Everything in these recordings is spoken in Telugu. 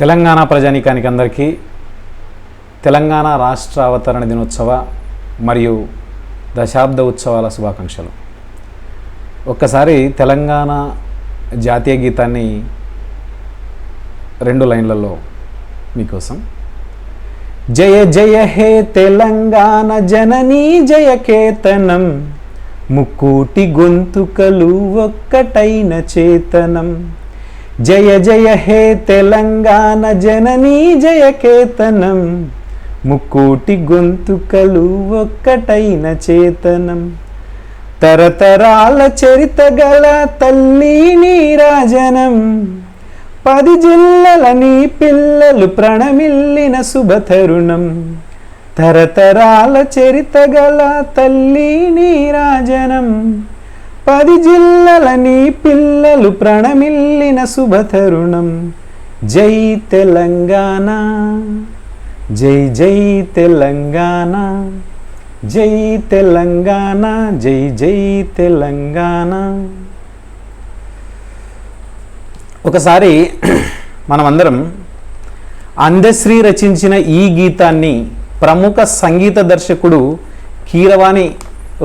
తెలంగాణ ప్రజానీకానికి అందరికీ తెలంగాణ రాష్ట్ర అవతరణ దినోత్సవ మరియు దశాబ్ద ఉత్సవాల శుభాకాంక్షలు. ఒక్కసారి తెలంగాణ జాతీయ గీతాన్ని రెండు లైన్లలో మీకోసం. జయ జయ హే తెలంగాణ జననీ జయ కేతనం ముక్కోటి గొంతుకలు ఒక్కటైన చేతనం. జయ జయ హే తెలంగాణ జననీ జయ కేతనం. ముక్కోటి గొంతుకలు ఒక్కటైన చేతనం. తరతరాల చరిత గల తల్లి నీరాజనం. పది జిల్లల నీ పిల్లలు ప్రణమిల్లిన శుభతరుణం. తరతరాల చరిత గల తల్లి నీరాజనం. పది జిల్లల నీ పిల్లలు ప్రణమిల్లిన శుభతరుణం. జై తెలంగాణ. జై జై తెలంగాణ. జై తెలంగాణ. జై జై తెలంగాణ. ఒకసారి మనమందరం అందశ్రీ రచించిన ఈ గీతాన్ని ప్రముఖ సంగీత దర్శకుడు కీరవాణి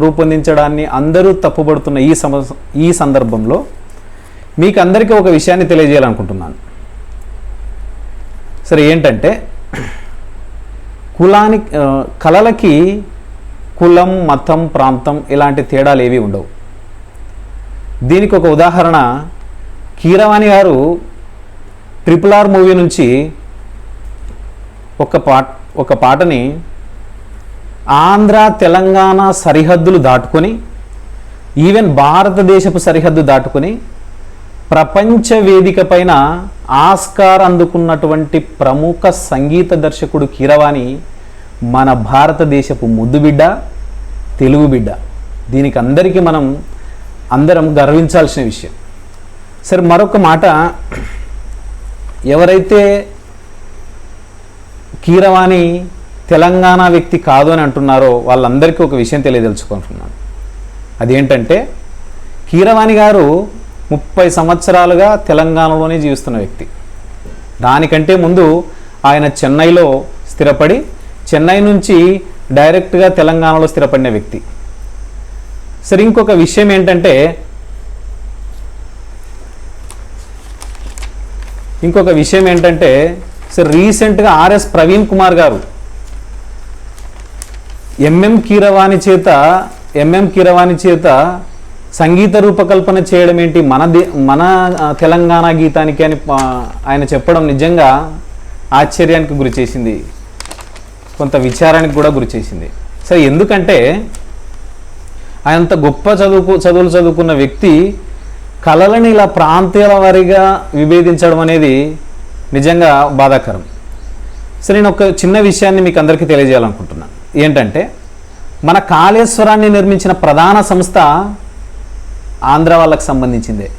రూపొందించడాన్ని అందరూ తప్పుబడుతున్న ఈ సమ ఈ సందర్భంలో మీకు అందరికీ ఒక విషయాన్ని తెలియజేయాలనుకుంటున్నాను. సరే ఏంటంటే కులాని కళలకి కులం మతం ప్రాంతం ఇలాంటి తేడాలు ఏవి ఉండవు. దీనికి ఒక ఉదాహరణ కీరవాణి గారు ట్రిపుల్ ఆర్ మూవీ నుంచి ఒక పాట ఒక పాటని ఆంధ్ర తెలంగాణ సరిహద్దులు దాటుకొని ఈవెన్ భారతదేశపు సరిహద్దు దాటుకొని ప్రపంచ వేదిక పైన ఆస్కార్ అందుకున్నటువంటి ప్రముఖ సంగీత దర్శకుడు కీరవాణి మన భారతదేశపు ముద్దు బిడ్డ తెలుగు బిడ్డ. దీనికి అందరికీ మనం అందరం గర్వించాల్సిన విషయం. సరే మరొక మాట. ఎవరైతే కీరవాణి తెలంగాణ వ్యక్తి కాదు అని అంటున్నారో వాళ్ళందరికీ ఒక విషయం తెలియదలుచుకుంటున్నాను. అదేంటంటే కీరవాణి గారు ముప్పై సంవత్సరాలుగా తెలంగాణలోనే జీవిస్తున్న వ్యక్తి. దానికంటే ముందు ఆయన చెన్నైలో స్థిరపడి చెన్నై నుంచి డైరెక్ట్గా తెలంగాణలో స్థిరపడిన వ్యక్తి. సరే ఇంకొక విషయం ఏంటంటే ఇంకొక విషయం ఏంటంటే సార్ రీసెంట్గా ఆర్ఎస్ ప్రవీణ్ కుమార్ గారు ఎంఎం కీరవాణి చేత ఎంఎం కీరవాణి చేత సంగీత రూపకల్పన చేయడం ఏంటి? మన దే మన తెలంగాణ గీతానికి అని ఆయన చెప్పడం నిజంగా ఆశ్చర్యానికి గురి చేసింది. కొంత విచారానికి కూడా గురి చేసింది. సరే ఎందుకంటే ఆయనంత గొప్ప చదువుకు చదువులు చదువుకున్న వ్యక్తి కళలను ఇలా ప్రాంతాల వారీగా విభేదించడం అనేది నిజంగా బాధాకరం. సరే నేను ఒక చిన్న విషయాన్ని మీకు అందరికీ తెలియజేయాలనుకుంటున్నాను. ఏంటంటే మన కాళేశ్వరాన్ని నిర్మించిన ప్రధాన సంస్థ ఆంధ్ర వాళ్ళకి సంబంధించిందే.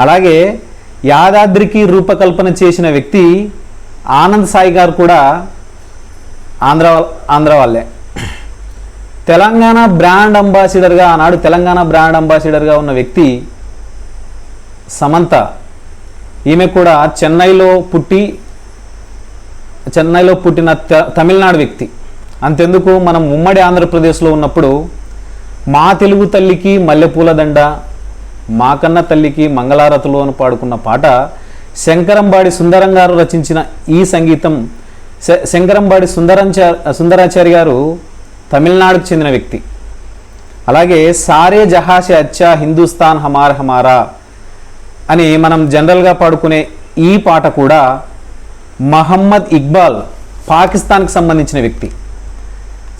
అలాగే యాదాద్రికి రూపకల్పన చేసిన వ్యక్తి ఆనంద్ సాయి గారు కూడా ఆంధ్ర ఆంధ్ర వాళ్ళే. తెలంగాణ బ్రాండ్ అంబాసిడర్గా ఆనాడు తెలంగాణ బ్రాండ్ అంబాసిడర్గా ఉన్న వ్యక్తి సమంత. ఈమె కూడా చెన్నైలో పుట్టి చెన్నైలో పుట్టిన త- తమిళనాడు వ్యక్తి. అంతెందుకు మనం ఉమ్మడి ఆంధ్రప్రదేశ్లో ఉన్నప్పుడు మా తెలుగు తల్లికి మల్లెపూల దండ మా కన్న తల్లికి మంగళారతులు అని పాడుకున్న పాట శంకరంబాడి సుందరం గారు రచించిన ఈ సంగీతం శ- శంకరంబాడి సుందరంచా సుందరాచారి గారు తమిళనాడుకు చెందిన వ్యక్తి. అలాగే సారే జహాషే అచ్చా హిందుస్థాన్ హమార్ హమారా అని మనం జనరల్గా పాడుకునే ఈ పాట కూడా మహమ్మద్ ఇక్బాల్ పాకిస్తాన్కి సంబంధించిన వ్యక్తి.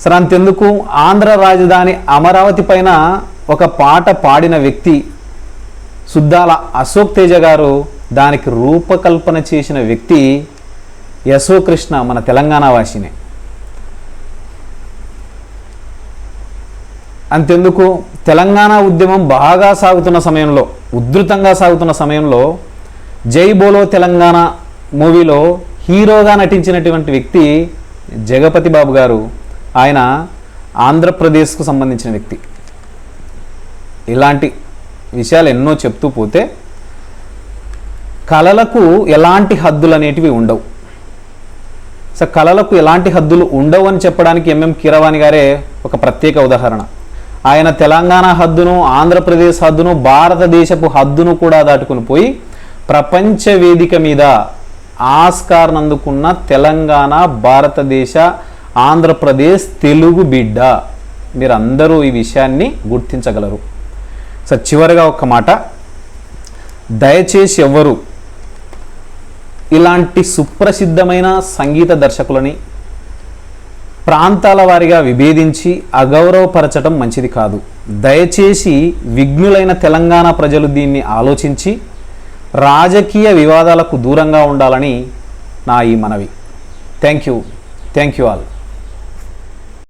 సార్ అంతెందుకు? ఆంధ్ర రాజధాని అమరావతి పైన ఒక పాట పాడిన వ్యక్తి సుద్దాల అశోక్ తేజ గారు దానికి రూపకల్పన చేసిన వ్యక్తి యశోకృష్ణ మన తెలంగాణ వాసినే. అంతెందుకు? తెలంగాణ ఉద్యమం బాగా సాగుతున్న సమయంలో ఉధృతంగా సాగుతున్న సమయంలో జై బోలో తెలంగాణ మూవీలో హీరోగా నటించినటువంటి వ్యక్తి జగపతి బాబు గారు ఆయన ఆంధ్రప్రదేశ్కు సంబంధించిన వ్యక్తి. ఇలాంటి విషయాలు ఎన్నో చెప్తూ పోతే కళలకు ఎలాంటి హద్దులు అనేటివి ఉండవు. సో కళలకు ఎలాంటి హద్దులు ఉండవు అని చెప్పడానికి ఎంఎం కీరవాణి గారే ఒక ప్రత్యేక ఉదాహరణ. ఆయన తెలంగాణ హద్దును ఆంధ్రప్రదేశ్ హద్దును భారతదేశపు హద్దును కూడా దాటుకుని పోయి ప్రపంచ వేదిక మీద ఆస్కార్నందుకున్న తెలంగాణ భారతదేశ ఆంధ్రప్రదేశ్ తెలుగు బిడ్డ. మీరందరూ ఈ విషయాన్ని గుర్తించగలరు. సార్ చివరిగా ఒక మాట. దయచేసి ఎవ్వరు ఇలాంటి సుప్రసిద్ధమైన సంగీత దర్శకులని ప్రాంతాల వారిగా విభేదించి అగౌరవపరచడం మంచిది కాదు. దయచేసి విఘ్నులైన తెలంగాణ ప్రజలు దీన్ని ఆలోచించి రాజకీయ వివాదాలకు దూరంగా ఉండాలని నా ఈ మనవి. Thank you. Thank you all.